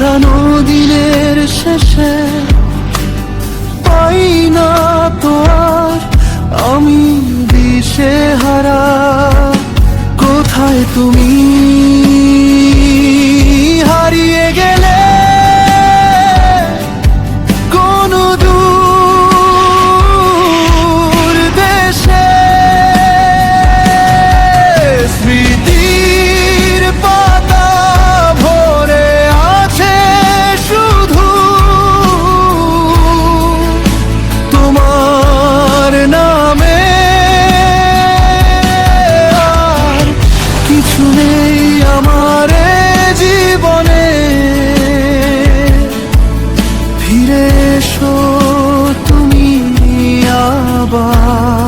হারানো দিনের শেষে পাই না তো আর আমি দিশে হারা। কোথায় তুমি? ফিরে এসো তুমি আবার।